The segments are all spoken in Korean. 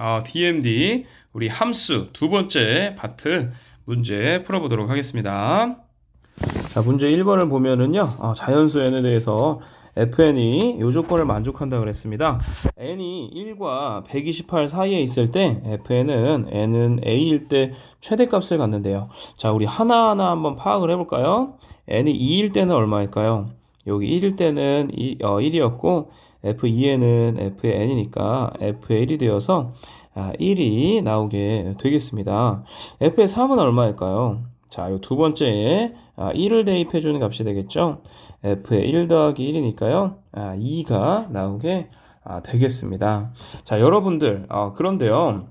어, DMD 우리 함수 두 번째 파트 문제 풀어보도록 하겠습니다. 자, 문제 1번을 보면은요, 어, 자연수 n에 대해서 fn이 이 조건을 만족한다 그랬습니다. n이 1과 128 사이에 있을 때 fn은 n은 a일 때 최대값을 갖는데요. 자, 우리 하나하나 한번 파악을 해 볼까요? n이 2일 때는 얼마일까요? 여기 1일 때는 2, 어, 1이었고 f2에는 f의 n이니까 f의 1이 되어서 아, 1이 나오게 되겠습니다. f의 3은 얼마일까요? 자, 이 두 번째에 아, 1을 대입해 주는 값이 되겠죠? f의 1 더하기 1이니까요. 아, 2가 나오게 아, 되겠습니다. 자, 여러분들, 아, 그런데요.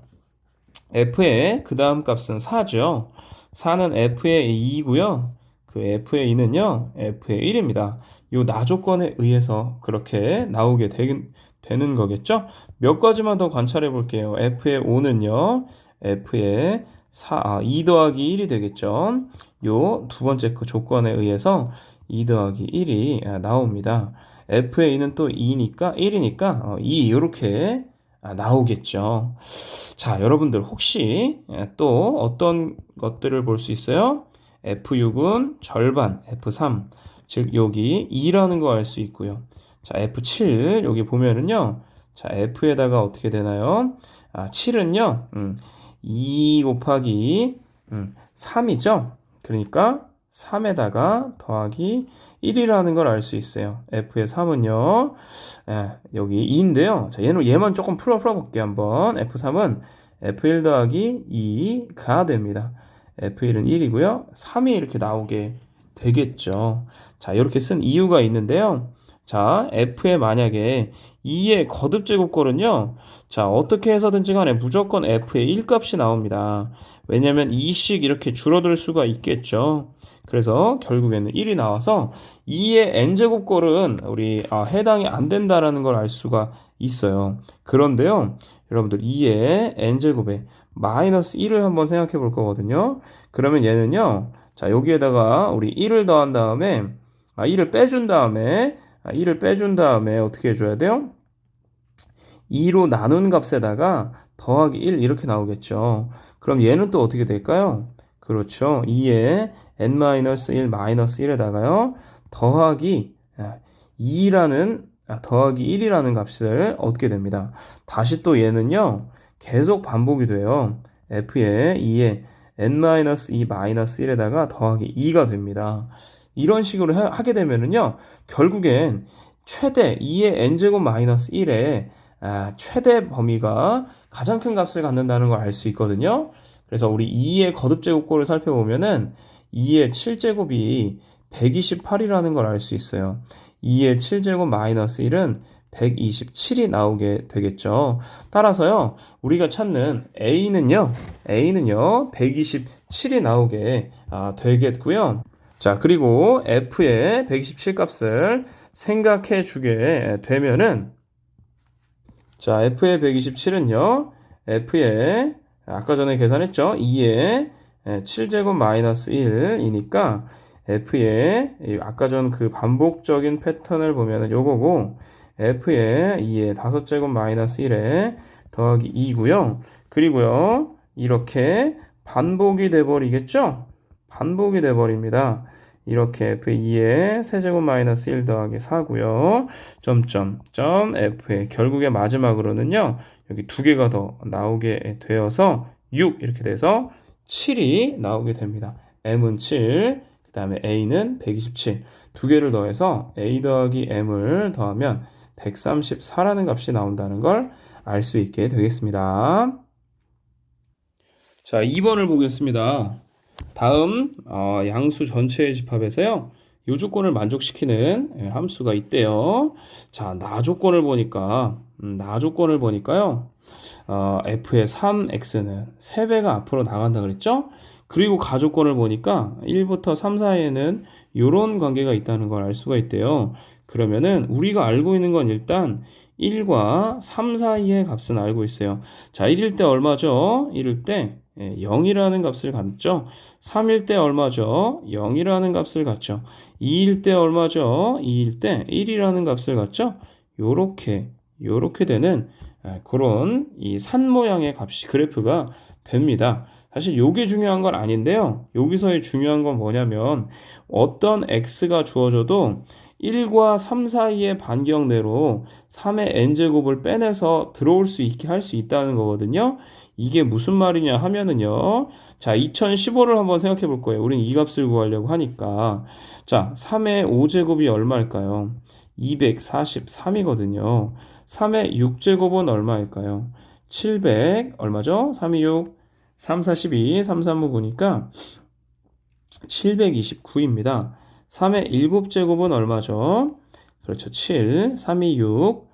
f의 그 다음 값은 4죠. 4는 f의 2고요. 그 f의 2는요, f의 1입니다. 요나 조건에 의해서 그렇게 나오게 되, 되는 거겠죠? 몇 가지만 더 관찰해 볼게요. f의 5는요, f의 4, 아, 2 더하기 1이 되겠죠? 요 두 번째 그 조건에 의해서 2 더하기 1이 아, 나옵니다. f의 2는 또 2니까, 1이니까, 어, 2, 이렇게 아, 나오겠죠. 자, 여러분들 혹시 예, 또 어떤 것들을 볼 수 있어요? F6은 절반, F3, 즉 여기 2라는 거 알 수 있고요. 자, F7 여기 보면은요. 자, F에다가 어떻게 되나요? 아, 7은요. 음, 2 곱하기 음, 3이죠. 그러니까 3에다가 더하기 1이라는 걸 알 수 있어요. F의 3은요. 예, 여기 2인데요. 자, 얘는 얘만 조금 풀어 풀어 볼게요. 한번. F3은 F1 더하기 2가 됩니다. F1은 1이고요. 3이 이렇게 나오게 되겠죠. 자, 이렇게 쓴 이유가 있는데요. 자, F에 만약에 2의 거듭 제곱꼴은요. 자, 어떻게 해서든지 간에 무조건 F의 1값이 나옵니다. 왜냐면 2씩 이렇게 줄어들 수가 있겠죠. 그래서 결국에는 1이 나와서 2의 n제곱꼴은 우리 아, 해당이 안 된다라는 걸 알 수가 있어요. 그런데요. 여러분들 2의 n제곱에 마이너스 1을 한번 생각해 볼 거거든요. 그러면 얘는요. 자, 여기에다가 우리 1을 더한 다음에 아, 1을 빼준 다음에 아, 1을 빼준 다음에 어떻게 해줘야 돼요? 2로 나눈 값에다가 더하기 1 이렇게 나오겠죠. 그럼 얘는 또 어떻게 될까요? 그렇죠. 2에 n-1 마이너스 1에다가요. 더하기 2라는 아, 더하기 1이라는 값을 얻게 됩니다. 다시 또 얘는요. 계속 반복이 돼요. f에 2에 n-2 마이너스 1에다가 더하기 2가 됩니다. 이런 식으로 하 게 되면은요. 결국엔 최대 2의 n제곱 마이너스 1에 아, 최대 범위가 가장 큰 값을 갖는다는 걸 알 수 있거든요. 그래서 우리 2의 거듭 제곱꼴을 살펴보면은 2의 7제곱이 128이라는 걸 알 수 있어요. 2의 7제곱 마이너스 1은 127이 나오게 되겠죠. 따라서요, 우리가 찾는 A는요, A는요, 127이 나오게 아, 되겠고요. 자, 그리고 F의 127 값을 생각해 주게 되면은, 자, F의 127은요, F의, 아까 전에 계산했죠? 2의 7제곱 마이너스 1이니까, F의, 아까 전 그 반복적인 패턴을 보면은 요거고, F의 2의 5제곱 마이너스 1에 더하기 2고요. 그리고요, 이렇게 반복이 돼버리겠죠? 반복이 돼버립니다. 이렇게 F2의 세제곱 마이너스 1 더하기 4고요. 점점 점 F의 결국에 마지막으로는요. 여기 두 개가 더 나오게 되어서 6 이렇게 돼서 7이 나오게 됩니다. M은 7, 그 다음에 A는 127. 두 개를 더해서 A 더하기 M을 더하면 134라는 값이 나온다는 걸 알 수 있게 되겠습니다. 자, 2번을 보겠습니다. 다음 어, 양수 전체의 집합에서요. 이 조건을 만족시키는 예, 함수가 있대요. 자, 나 조건을 보니까 음, 나 조건을 보니까요. 어, f의 3x는 3배가 앞으로 나간다 그랬죠? 그리고 가조건을 보니까 1부터 3 사이에는 이런 관계가 있다는 걸 알 수가 있대요. 그러면은 우리가 알고 있는 건 일단 1과 3 사이의 값은 알고 있어요. 자, 1일 때 얼마죠? 1일 때 0이라는 값을 갖죠. 3일 때 얼마죠? 0이라는 값을 갖죠. 2일 때 얼마죠? 2일 때 1이라는 값을 갖죠. 요렇게 요렇게 되는 예, 그런 이 산 모양의 값이 그래프가 됩니다. 사실 요게 중요한 건 아닌데요. 여기서의 중요한 건 뭐냐면 어떤 x가 주어져도 1과 3 사이의 반경 내로 3의 n제곱을 빼내서 들어올 수 있게 할 수 있다는 거거든요. 이게 무슨 말이냐 하면은요. 자, 2015를 한번 생각해 볼 거예요. 우린 이 값을 구하려고 하니까. 자, 3의 5제곱이 얼마일까요? 243이거든요. 3의 6제곱은 얼마일까요? 700 얼마죠? 3, 2, 6, 3, 42, 3, 3, 5니까 729입니다. 3의 7제곱은 얼마죠? 그렇죠. 7, 3, 2, 6,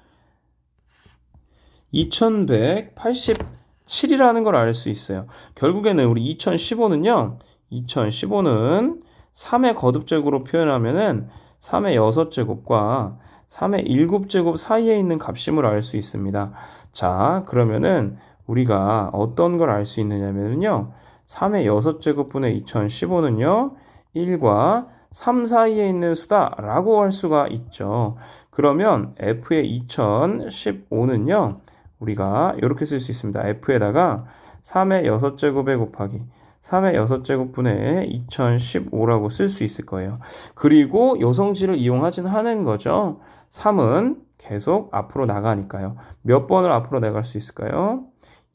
2187이라는 걸 알 수 있어요. 결국에는 우리 2015는요, 2015는 3의 거듭제곱으로 표현하면은 3의 6제곱과 3의 7제곱 사이에 있는 값임을 알 수 있습니다. 자, 그러면은 우리가 어떤 걸 알 수 있느냐면요. 3의 6제곱분의 2015는요. 1과 3 사이에 있는 수다라고 할 수가 있죠. 그러면 F의 2015는요. 우리가 이렇게 쓸 수 있습니다. F에다가 3의 6제곱에 곱하기 3의 6제곱분의 2015라고 쓸 수 있을 거예요. 그리고 요성질을 이용하진 하는 거죠. 3은 계속 앞으로 나가니까요. 몇 번을 앞으로 나갈 수 있을까요?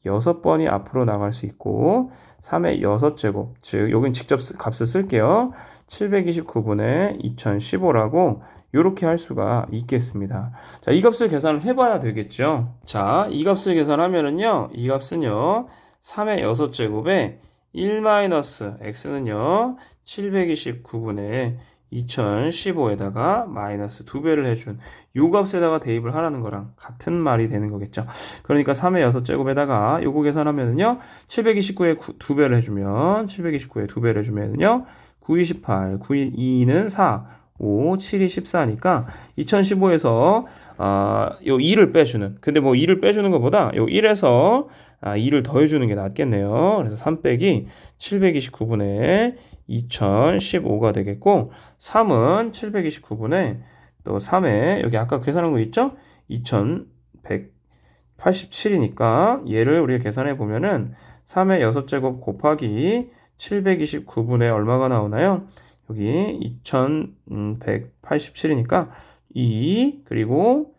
6번이 앞으로 나갈 수 있고 3의 6제곱 즉 여긴 직접 값을 쓸게요. 729분의 2015라고 이렇게 할 수가 있겠습니다. 자, 이 값을 계산을 해봐야 되겠죠. 자, 이 값을 계산하면은요, 이 값은요, 3의 6제곱에 1-x는요, 729분의 2015에다가 마이너스 2배를 해준 요 값에다가 대입을 하라는 거랑 같은 말이 되는 거겠죠. 그러니까 3의 6제곱에다가 요거 계산하면은요, 729에 2배를 해주면, 729에 2배를 해주면은요, 9, 28, 9, 2는 4, 5, 7이 14니까 2015에서 아, 요 2를 빼주는. 근데 뭐 2를 빼주는 것보다 요 1에서 아, 2를 더해주는 게 낫겠네요. 그래서 3 빼기 729분의 2015가 되겠고 3은 729분의 또 3에 여기 아까 계산한 거 있죠? 2187이니까 얘를 우리가 계산해 보면은 3의 6제곱 곱하기 729분의 얼마가 나오나요? 여기 2187이니까 2 그리고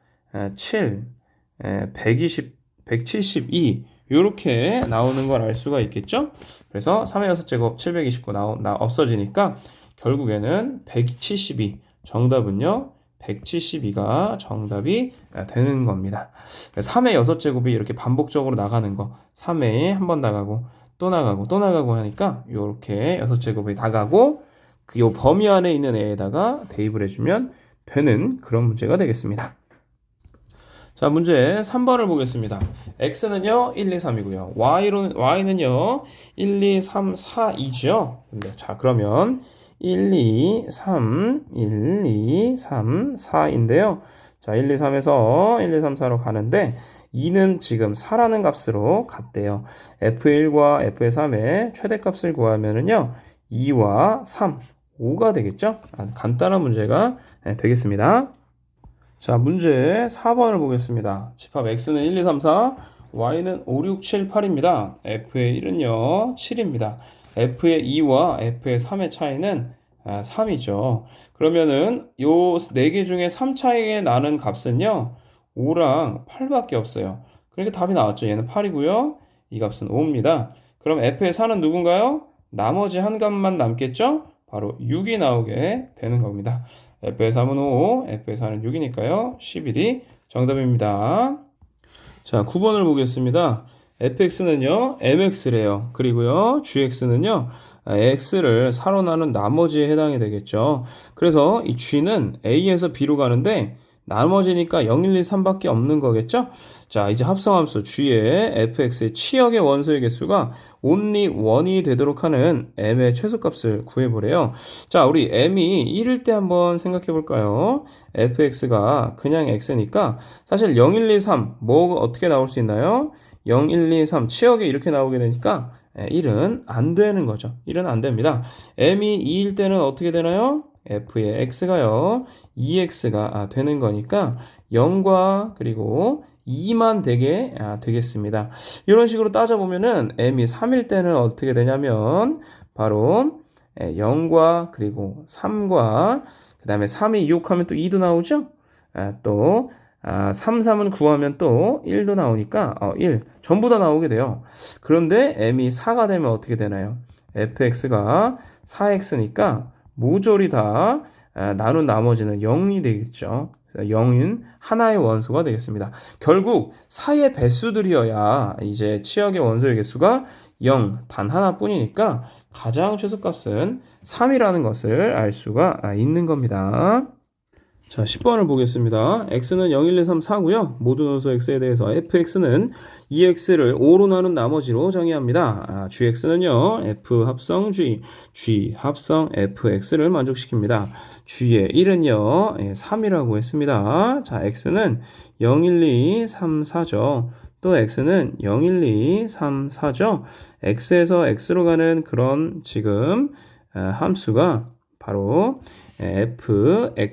7 120 172 이렇게 나오는 걸 알 수가 있겠죠? 그래서 3의 6제곱 729 나오, 나 없어지니까 결국에는 172 정답은요 172가 정답이 되는 겁니다. 3의 6제곱이 이렇게 반복적으로 나가는 거 3회에 한번 나가고 또 나가고 또 나가고 하니까 이렇게 6제곱이 나가고 그 요 범위 안에 있는 애에다가 대입을 해주면 되는 그런 문제가 되겠습니다. 자, 문제 3번을 보겠습니다. x는요, 1, 2, 3이고요. y로, y는요, 1, 2, 3, 4, 2죠. 자, 그러면 1, 2, 3, 1, 2, 3, 4인데요. 자, 1, 2, 3에서 1, 2, 3, 4로 가는데 2는 지금 4라는 값으로 같대요. f1과 f3의 최대값을 구하면은요. 2와 3, 5가 되겠죠? 아, 간단한 문제가 네, 되겠습니다. 자, 문제 4번을 보겠습니다. 집합 x는 1, 2, 3, 4, y는 5, 6, 7, 8입니다. f의 1은요, 7입니다. f의 2와 f의 3의 차이는 3이죠. 그러면은 요 4개 중에 3 차이에 나는 값은요, 5랑 8밖에 없어요. 그러니까 답이 나왔죠. 얘는 8이고요. 이 값은 5입니다. 그럼 f의 4는 누군가요? 나머지 한 값만 남겠죠? 바로 6이 나오게 되는 겁니다. f의 3은 5, f의 4는 6이니까요. 11이 정답입니다. 자, 9번을 보겠습니다. fx는요, mx래요. 그리고요, gx는요, x를 4로 나눈 나머지에 해당이 되겠죠. 그래서 이 g는 a에서 b로 가는데 나머지니까 0, 1, 2, 3밖에 없는 거겠죠? 자, 이제 합성함수 g의 fx의 치역의 원소의 개수가 only 1이 되도록 하는 m의 최소값을 구해보래요. 자, 우리 m이 1일 때 한번 생각해 볼까요? fx가 그냥 x니까 사실 0, 1, 2, 3 뭐 어떻게 나올 수 있나요? 0, 1, 2, 3 치역이 이렇게 나오게 되니까 1은 안 되는 거죠. 1은 안 됩니다. m이 2일 때는 어떻게 되나요? F의 x가요. 2x가 되는 거니까 0과 그리고 2만 되게 아, 되겠습니다. 이런 식으로 따져보면은 m이 3일 때는 어떻게 되냐면 바로 0과 그리고 3과 그 다음에 3이 2곱하면 또 2도 나오죠? 아, 또 아, 3, 3은 구하면 또 1도 나오니까 어, 1 전부 다 나오게 돼요. 그런데 m이 4가 되면 어떻게 되나요? fx가 4x니까 모조리 다 아, 나눈 나머지는 0이 되겠죠. 0인 하나의 원소가 되겠습니다. 결국 4의 배수들이어야 이제 치역의 원소의 개수가 0, 단 하나뿐이니까 가장 최소값은 3이라는 것을 알 수가 있는 겁니다. 자, 10번을 보겠습니다. x는 0, 1, 2, 3, 4고요. 모든 원소 x에 대해서 fx는 2x를 5로 나눈 나머지로 정의합니다. 아, gx는요. f 합성 g, g 합성 fx를 만족시킵니다. g의 1은요. 3이라고 했습니다. 자, x는 0, 1, 2, 3, 4죠. 또 x는 0, 1, 2, 3, 4죠. x에서 x로 가는 그런 지금 함수가 바로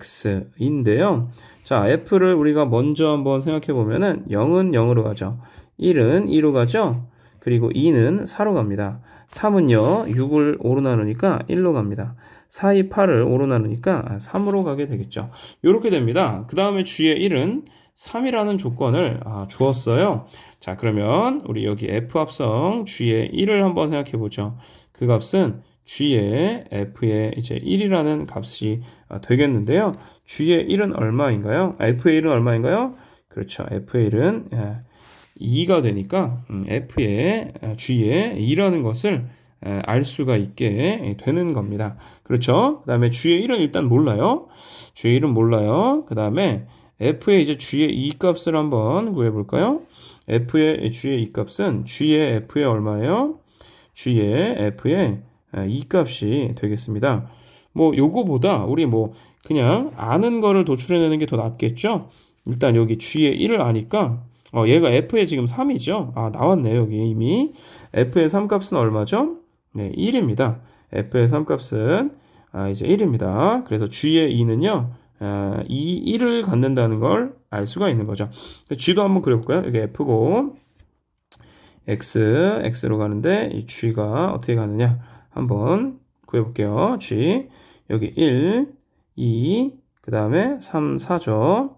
fx인데요. 자, f를 우리가 먼저 한번 생각해 보면은 0은 0으로 가죠. 1은 2로 가죠. 그리고 2는 4로 갑니다. 3은요, 6을 5로 나누니까 1로 갑니다. 4, 2, 8을 5로 나누니까 3으로 가게 되겠죠. 이렇게 됩니다. 그 다음에 G의 1은 3이라는 조건을 아, 주었어요. 자, 그러면 우리 여기 F 합성 G의 1을 한번 생각해 보죠. 그 값은 G의 F의 이제 1이라는 값이 아, 되겠는데요. G의 1은 얼마인가요? F의 1은 얼마인가요? 그렇죠. F의 1은 2가 되니까 음, F의 G의 2라는 것을 알 수가 있게 되는 겁니다. 그렇죠? 그 다음에 G의 1은 일단 몰라요. G의 1은 몰라요. 그 다음에 F의 이제 G의 2 값을 한번 구해볼까요? F의 G의 2 값은 G의 F의 얼마예요? G의 F의 2 값이 되겠습니다. 뭐 요거보다 우리 뭐 그냥 아는 거를 도출해내는 게 더 낫겠죠? 일단 여기 G의 1을 아니까 어, 얘가 F의 지금 3이죠? 아, 나왔네요, 여기 이미. F의 3값은 얼마죠? 네, 1입니다. F의 3값은 아, 이제 1입니다. 그래서 G의 2는요, 아, 이 1을 갖는다는 걸 알 수가 있는 거죠. G도 한번 그려볼까요? 여기 F고, X, X로 가는데, 이 G가 어떻게 가느냐? 한번 구해볼게요. G. 여기 1, 2, 그 다음에 3, 4죠.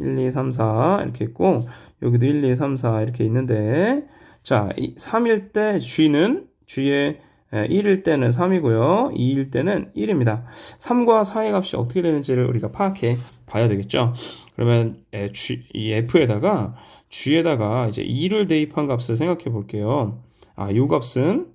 1, 2, 3, 4 이렇게 있고 여기도 1, 2, 3, 4 이렇게 있는데 자 3일 때 G는 G의 1일 때는 3이고요. 2일 때는 1입니다. 3과 4의 값이 어떻게 되는지를 우리가 파악해 봐야 되겠죠. 그러면 G, 이 F에다가 G에다가 이제 2를 대입한 값을 생각해 볼게요. 아, 요 값은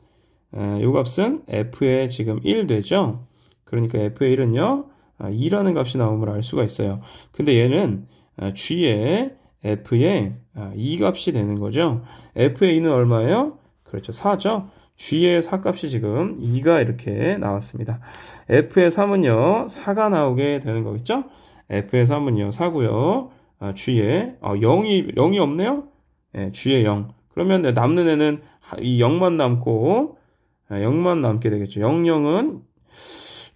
요 값은 F의 지금 1 되죠. 그러니까 F의 1은요. 2라는 값이 나오면 알 수가 있어요. 근데 얘는 G의 F의 2 값이 되는 거죠. F의 2는 얼마예요? 그렇죠. 4죠. G의 4 값이 지금 2가 이렇게 나왔습니다. F의 3은요, 4가 나오게 되는 거겠죠? F의 3은요, 4고요. 아, G의 아, 0이 0이 없네요. 네, G의 0. 그러면 남는 애는 이 0만 남고 0만 남게 되겠죠. 0, 0은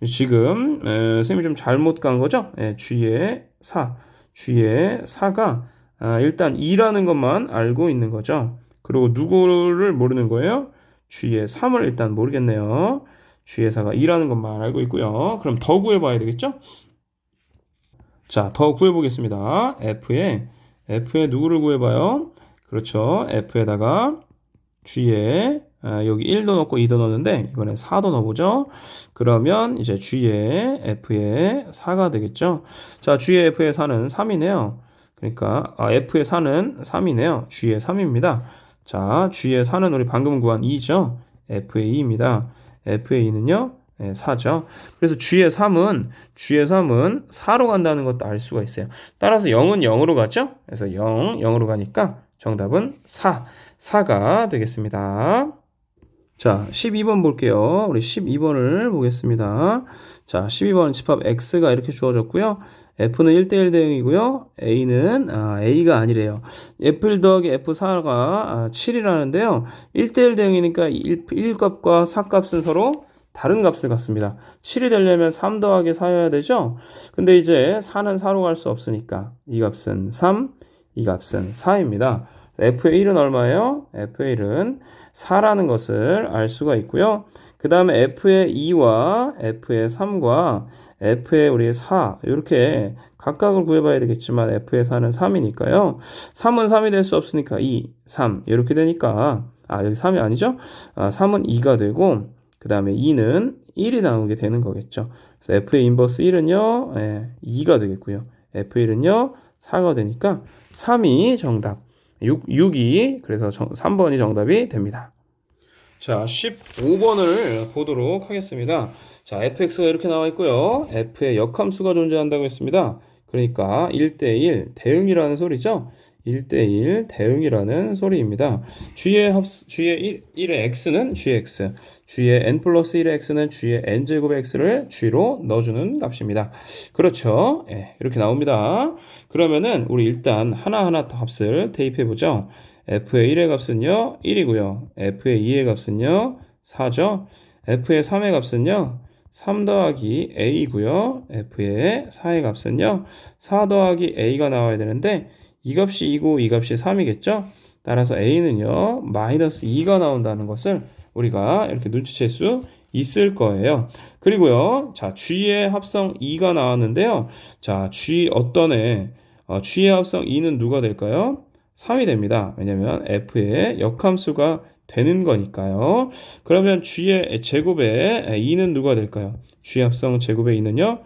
지금 에, 선생님이 좀 잘못 간 거죠? 예, G의 4. G의 4가 아, 일단 2라는 것만 알고 있는 거죠. 그리고 누구를 모르는 거예요? G의 3을 일단 모르겠네요. G의 4가 2라는 것만 알고 있고요. 그럼 더 구해봐야 되겠죠? 자, 더 구해보겠습니다. F에, F에 누구를 구해봐요? 그렇죠. F에다가 G에 아, 여기 1도 넣고 2도 넣는데 이번에 4도 넣어보죠. 그러면 이제 G의 F의 4가 되겠죠. 자, G의 F의 4는 3이네요. 그러니까 아, F의 4는 3이네요. G의 3입니다. 자, G의 4는 우리 방금 구한 2죠. F의 2입니다. F의 2는요. 네, 4죠. 그래서 G의 3은 G의 3은 4로 간다는 것도 알 수가 있어요. 따라서 0은 0으로 가죠. 그래서 0, 0으로 가니까 정답은 4, 4가 되겠습니다. 자, 12번 볼게요. 우리 12번을 보겠습니다. 자, 12번 집합 X가 이렇게 주어졌고요. F는 1대1 대응이고요. A는 아, A가 아니래요. F1 더하기 F4가 아, 7이라는데요. 1대1 대응이니까 1, 1값과 4값은 서로 다른 값을 갖습니다. 7이 되려면 3 더하기 4여야 되죠? 근데 이제 4는 4로 갈 수 없으니까 이 값은 3, 이 값은 4입니다. F의 1은 얼마예요? f의 1은 4라는 것을 알 수가 있고요. 그 다음에 f의 2와 f의 3과 f의 우리 4 이렇게 각각을 구해봐야 되겠지만 f의 4는 3이니까요. 3은 3이 될 수 없으니까 2, 3 이렇게 되니까 아 여기 3이 아니죠? 아, 3은 2가 되고 그 다음에 2는 1이 나오게 되는 거겠죠. 그래서 f의 인버스 1은요, 예, 2가 되겠고요. f1은요, 4가 되니까 3이 정답. 6, 6이 그래서 정, 3번이 정답이 됩니다. 자, 15번을 보도록 하겠습니다. 자, fx가 이렇게 나와 있고요. f의 역함수가 존재한다고 했습니다. 그러니까 1대1 대응이라는 소리죠. 1대1 대응이라는 소리입니다. g의 합 g의 1, 의 x는 gx, g의 n 플러스 1의 x는 g의 n 제곱의 x를 g로 넣어주는 값입니다. 그렇죠. 예, 이렇게 나옵니다. 그러면은 우리 일단 하나하나 값을 대입해 보죠. f의 1의 값은요 1이고요. f의 2의 값은요 4죠. f의 3의 값은요 3 더하기 a이고요. f의 4의 값은요 4 더하기 a가 나와야 되는데 이 값이 2고 이 값이 3이겠죠? 따라서 a는요 마이너스 2가 나온다는 것을 우리가 이렇게 눈치챌 수 있을 거예요. 그리고요, 자 g의 합성 2가 나왔는데요. 자 g 어떤 애? 어, g의 합성 2는 누가 될까요? 3이 됩니다. 왜냐면 f의 역함수가 되는 거니까요. 그러면 g의 제곱의 2는 누가 될까요? g 합성 제곱의 2는요.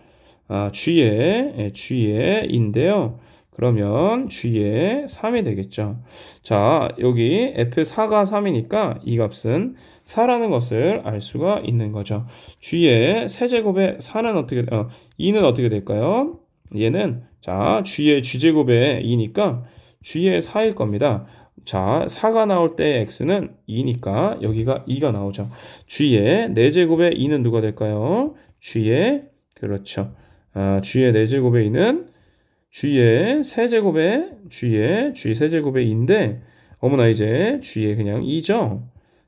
아, g의 g의 2인데요. 그러면 g의 3이 되겠죠. 자, 여기 f4가 3이니까 이 값은 4라는 것을 알 수가 있는 거죠. g의 세제곱의 4는 어떻게 어, 2는 어떻게 될까요? 얘는 자, g의 g제곱의 2니까 g의 4일 겁니다. 자, 4가 나올 때 x는 2니까 여기가 2가 나오죠. g의 4제곱의 2는 누가 될까요? g의 그렇죠. 아, g의 4제곱의 2는 g의 세제곱의 g의 g 세제곱의 2인데 어머나 이제 g의 그냥 2죠.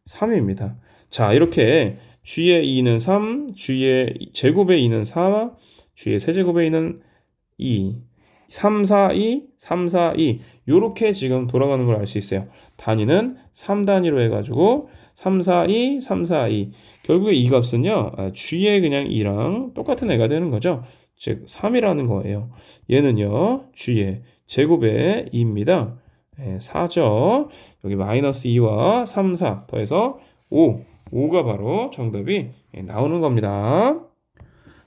3입니다. 자, 이렇게 g의 2는 3, g의 제곱의 2는 4, g의 세제곱의 2는 2. 3, 4, 2, 3, 4, 2. 요렇게 지금 돌아가는 걸 알 수 있어요. 단위는 3단위로 해가지고 3, 4, 2, 3, 4, 2. 결국에 이 값은요, 아, g의 그냥 2랑 똑같은 애가 되는 거죠. 즉 3이라는 거예요. 얘는요. g의 제곱의 2입니다. 네, 4죠. 여기 마이너스 2와 3, 4 더해서 5. 5가 바로 정답이 나오는 겁니다.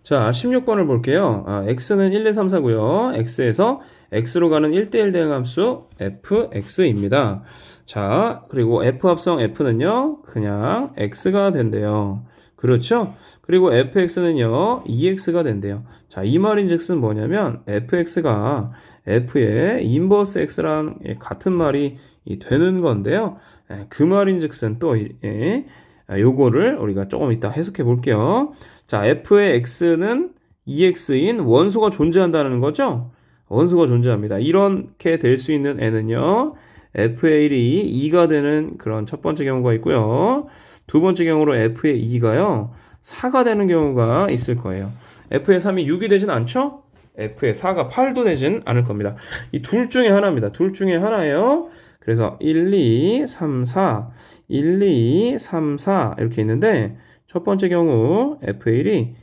자, 16번을 볼게요. 아, x는 1, 2, 3, 4고요. x에서 x로 가는 1대1 대응 함수 fx입니다. 자, 그리고 f 합성 f는요. 그냥 x가 된대요. 그렇죠? 그리고 fx는요, 2x가 된대요. 자, 이 말인즉슨 뭐냐면 fx가 f의 인버스 x랑 같은 말이 되는 건데요. 예, 그 말인즉슨 또 예, 요거를 우리가 조금 이따 해석해 볼게요. 자, f의 x는 2x인 원소가 존재한다는 거죠? 원소가 존재합니다. 이렇게 될 수 있는 애는요. f의 1이 2가 되는 그런 첫 번째 경우가 있고요. 두 번째 경우로 f의 2가요. 4가 되는 경우가 있을 거예요. f의 3이 6이 되진 않죠? f의 4가 8도 되진 않을 겁니다. 이 둘 중에 하나입니다. 둘 중에 하나예요. 그래서 1, 2, 3, 4, 1, 2, 3, 4 이렇게 있는데 첫 번째 경우 f의 1이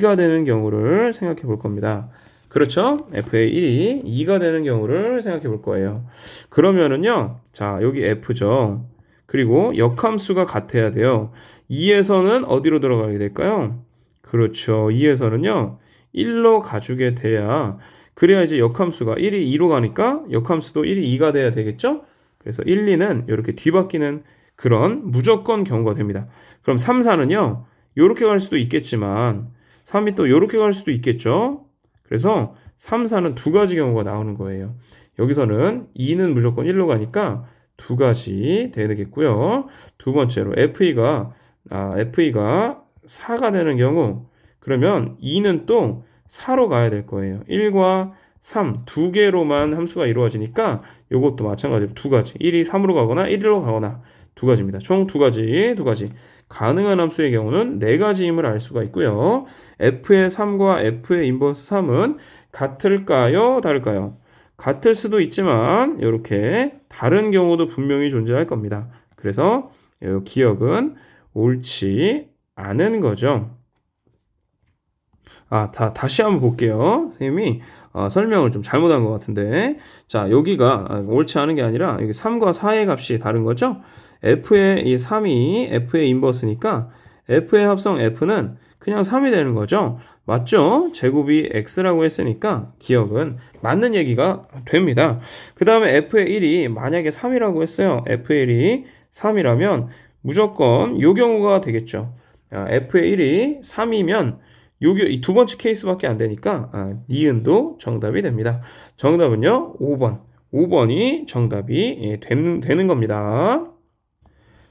2가 되는 경우를 생각해 볼 겁니다. 그렇죠? f의 1이 2가 되는 경우를 생각해 볼 거예요. 그러면은요, 자, 여기 f죠. 그리고 역함수가 같아야 돼요. 2에서는 어디로 들어가게 될까요? 그렇죠. 2에서는요. 1로 가주게 돼야 그래야 이제 역함수가 1이 2로 가니까 역함수도 1이 2가 돼야 되겠죠? 그래서 1, 2는 이렇게 뒤바뀌는 그런 무조건 경우가 됩니다. 그럼 3, 4는요. 이렇게 갈 수도 있겠지만 3이 또 이렇게 갈 수도 있겠죠? 그래서 3, 4는 두 가지 경우가 나오는 거예요. 여기서는 2는 무조건 1로 가니까 두 가지 되겠고요. 두 번째로 FE가 아, FE가 4가 되는 경우 그러면 2는 또 4로 가야 될 거예요. 1과 3 두 개로만 함수가 이루어지니까 이것도 마찬가지로 두 가지 1이 3으로 가거나 1로 가거나 두 가지입니다. 총 두 가지 두 가지 가능한 함수의 경우는 네 가지임을 알 수가 있고요. f의 3과 f의 인버스 3은 같을까요? 다를까요? 같을 수도 있지만 이렇게 다른 경우도 분명히 존재할 겁니다. 그래서 이 기억은 옳지 않은 거죠. 아, 다, 다시 한번 볼게요. 선생님이 어, 설명을 좀 잘못한 것 같은데. 자, 여기가 아, 옳지 않은 게 아니라 여기 3과 4의 값이 다른 거죠? F의 이 3이 F의 인버스니까 F의 합성 F는 그냥 3이 되는 거죠. 맞죠? 제곱이 X라고 했으니까 기억은 맞는 얘기가 됩니다. 그 다음에 F의 1이 만약에 3이라고 했어요. F의 1이 3이라면 무조건 요 경우가 되겠죠. 아, F의 1이 3이면 요게 이두 번째 케이스밖에 안 되니까 아, 니은도 정답이 됩니다. 정답은요 5번. 5번이 정답이 예, 되는, 되는 겁니다.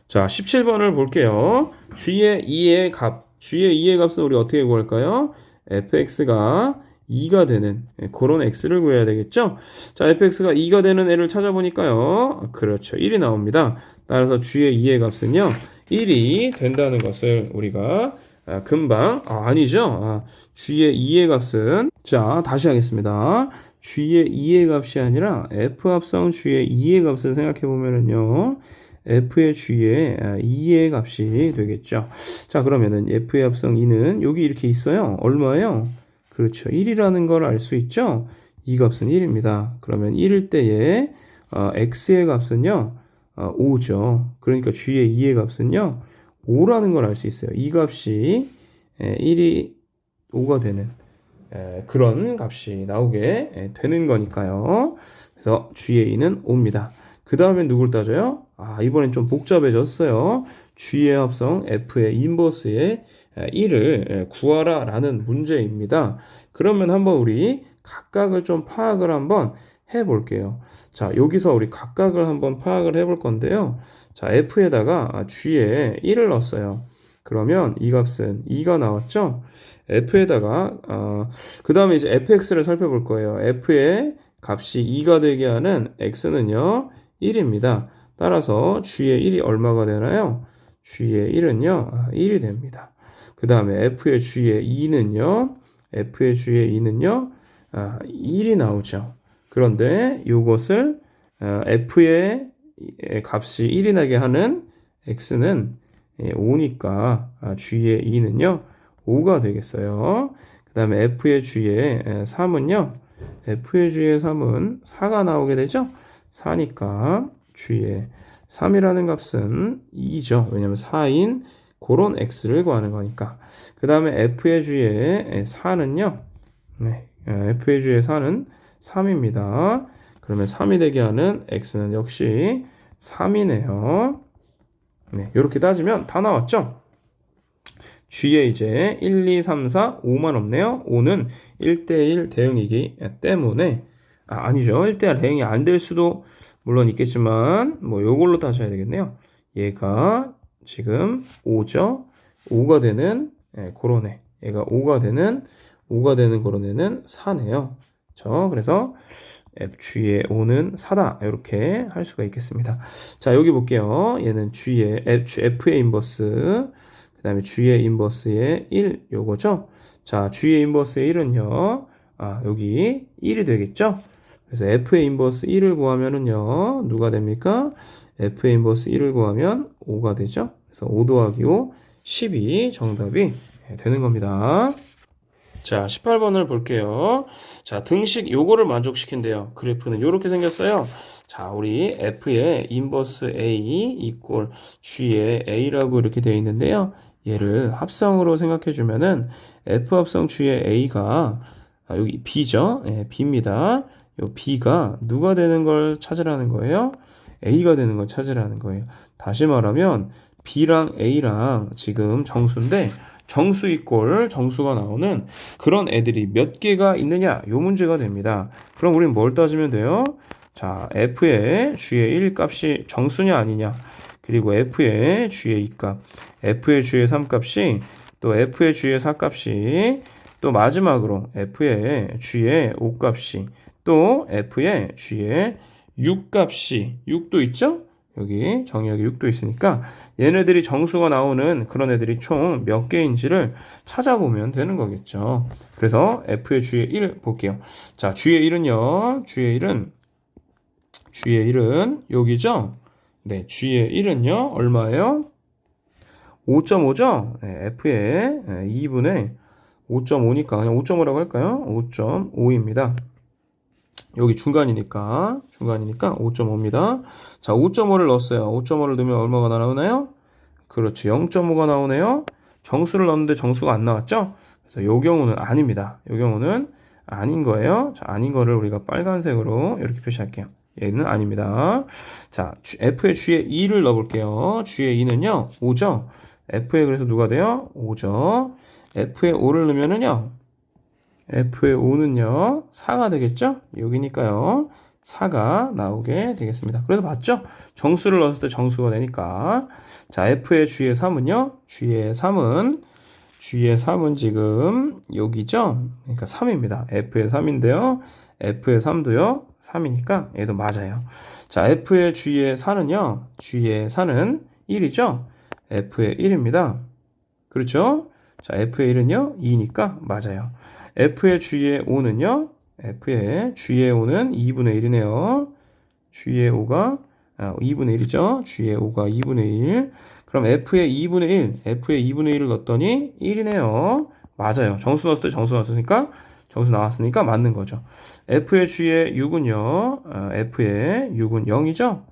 자 17번을 볼게요. g의 2의 값. g의 2의 값은 우리 어떻게 구할까요? Fx가 2가 되는 예, 그런 x를 구해야 되겠죠? 자 fx가 2가 되는 애를 찾아보니까요. 그렇죠. 1이 나옵니다. 따라서 g의 2의 값은요. 1이 된다는 것을 우리가 아, 금방 아, 아니죠. 아, g의 2의 값은 자 다시 하겠습니다. g의 2의 값이 아니라 f 합성 g의 2의 값을 생각해 보면은요. F의 g의 2의 값이 되겠죠. 자 그러면은 f의 합성 2는 여기 이렇게 있어요. 얼마예요? 그렇죠. 1이라는 걸 알 수 있죠. 이 값은 1입니다. 그러면 1일 때에 어, x의 값은요. 어, 5죠. 그러니까 g의 2의 값은요. 5라는 걸 알 수 있어요. 이 값이 1이 5가 되는 그런 값이 나오게 되는 거니까요. 그래서 GA는 5입니다. 그 다음에 누굴 따져요? 아, 이번엔 좀 복잡해졌어요. G의 합성 F의 인버스의 1을 구하라 라는 문제입니다. 그러면 한번 우리 각각을 좀 파악을 한번 해 볼게요. 자, 여기서 우리 각각을 한번 파악을 해 볼 건데요. 자, f에다가 g에 1을 넣었어요. 그러면 이 값은 2가 나왔죠? f에다가 어, 그 다음에 이제 fx를 살펴볼 거예요. f의 값이 2가 되게 하는 x는요 1입니다. 따라서 g의 1이 얼마가 되나요? g의 1은요 1이 됩니다. 그 다음에 f의 g의 2는요 f의 g의 2는요 아, 1이 나오죠. 그런데 이것을 어, f의 값이 1이 나게 하는 x는 5니까 아, g의 2는요 5가 되겠어요. 그 다음에 f의 g의 3은요 f의 g의 3은 4가 나오게 되죠. 4니까 g의 3이라는 값은 2죠. 왜냐면 4인 그런 x를 구하는 거니까. 그 다음에 f의 g의 4는요. 네, f의 g의 4는 3입니다. 그러면 3이 되게 하는 x는 역시 3이네요. 네, 이렇게 따지면 다 나왔죠? G에 이제 1, 2, 3, 4, 5만 없네요. 5는 1대1 대응이기 때문에 아, 아니죠. 1대1 대응이 안 될 수도 물론 있겠지만 뭐 요걸로 따져야 되겠네요. 얘가 지금 5죠. 5가 되는 예, 그런 애. 얘가 5가 되는 5가 되는 그런 애는 4네요. 저 그래서 F의 5는 4다. 이렇게 할 수가 있겠습니다. 자, 여기 볼게요. 얘는 G의 F의 인버스, 그 다음에 G의 인버스의 1, 요거죠. 자, G의 인버스의 1은요. 아, 여기 1이 되겠죠? 그래서 F의 인버스 1을 구하면은요. 누가 됩니까? F의 인버스 1을 구하면 5가 되죠? 그래서 5 더하기 5, 12 정답이 되는 겁니다. 자, 18번을 볼게요. 자, 등식 요거를 만족시킨대요. 그래프는 요렇게 생겼어요. 자, 우리 F의 인버스 A 이꼴 G의 A라고 이렇게 되어 있는데요. 얘를 합성으로 생각해 주면은 F 합성 G의 A가 아, 여기 B죠? 예, B입니다. 요 B가 누가 되는 걸 찾으라는 거예요? A가 되는 걸 찾으라는 거예요. 다시 말하면 B랑 A랑 지금 정수인데 정수 이꼴 정수가 나오는 그런 애들이 몇 개가 있느냐 요 문제가 됩니다. 그럼 우리는 뭘 따지면 돼요? 자 f의 g의 1 값이 정수냐 아니냐 그리고 f의 g의 2 값, f의 g의 3 값이 또 f의 g의 4 값이 또 마지막으로 f의 g의 5 값이 또 f의 g의 6 값이 6도 있죠? 여기 정의역이 6도 있으니까 얘네들이 정수가 나오는 그런 애들이 총 몇 개인지를 찾아보면 되는 거겠죠. 그래서 F의 주의 1 볼게요. 자, 주의 1은요. 주의 1은 주의 1은 여기죠? 네, 주의 1은요. 얼마예요? 5.5죠? 네, F의 2분의 5.5니까 그냥 5.5라고 할까요? 5.5입니다. 여기 중간이니까 중간이니까 5.5입니다. 자, 5.5를 넣었어요. 5.5를 넣으면 얼마가 나오나요? 그렇죠. 0.5가 나오네요. 정수를 넣었는데 정수가 안 나왔죠? 그래서 요 경우는 아닙니다. 요 경우는 아닌 거예요. 자, 아닌 거를 우리가 빨간색으로 이렇게 표시할게요. 얘는 아닙니다. 자, F의 G에 2를 넣어볼게요. G에 2는요, 5죠? F에 그래서 누가 돼요? 5죠? F에 5를 넣으면은요, F의 5는요, 4가 되겠죠? 여기니까요, 4가 나오게 되겠습니다. 그래서 봤죠? 정수를 넣었을 때 정수가 되니까. 자, F의 G의 3은요, G의 3은, G의 3은 지금 여기죠? 그러니까 3입니다. F의 3인데요, F의 3도요, 3이니까 얘도 맞아요. 자, F의 G의 4는요, G의 4는 1이죠? F의 1입니다. 그렇죠? 자, F의 1은요, 2니까 맞아요. F의 G의 5는요, F의 G의 5는 2분의 1이네요. G의 5가 아, 2분의 1이죠. G의 5가 2분의 1. 그럼 F의 2분의 1, F의 2분의 1을 넣었더니 1이네요. 맞아요. 정수 넣었을 때 정수 넣었으니까 정수 나왔으니까 맞는 거죠. F의 G의 6은요. 어, F의 6은 0이죠.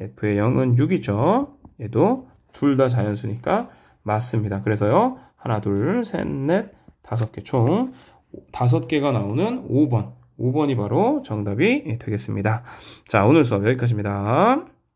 F의 0은 6이죠. 얘도 둘 다 자연수니까 맞습니다. 그래서요. 하나, 둘, 셋, 넷, 다섯 개 총 다섯 개가 나오는 5번. 5번이 바로 정답이 되겠습니다. 자, 오늘 수업 여기까지입니다.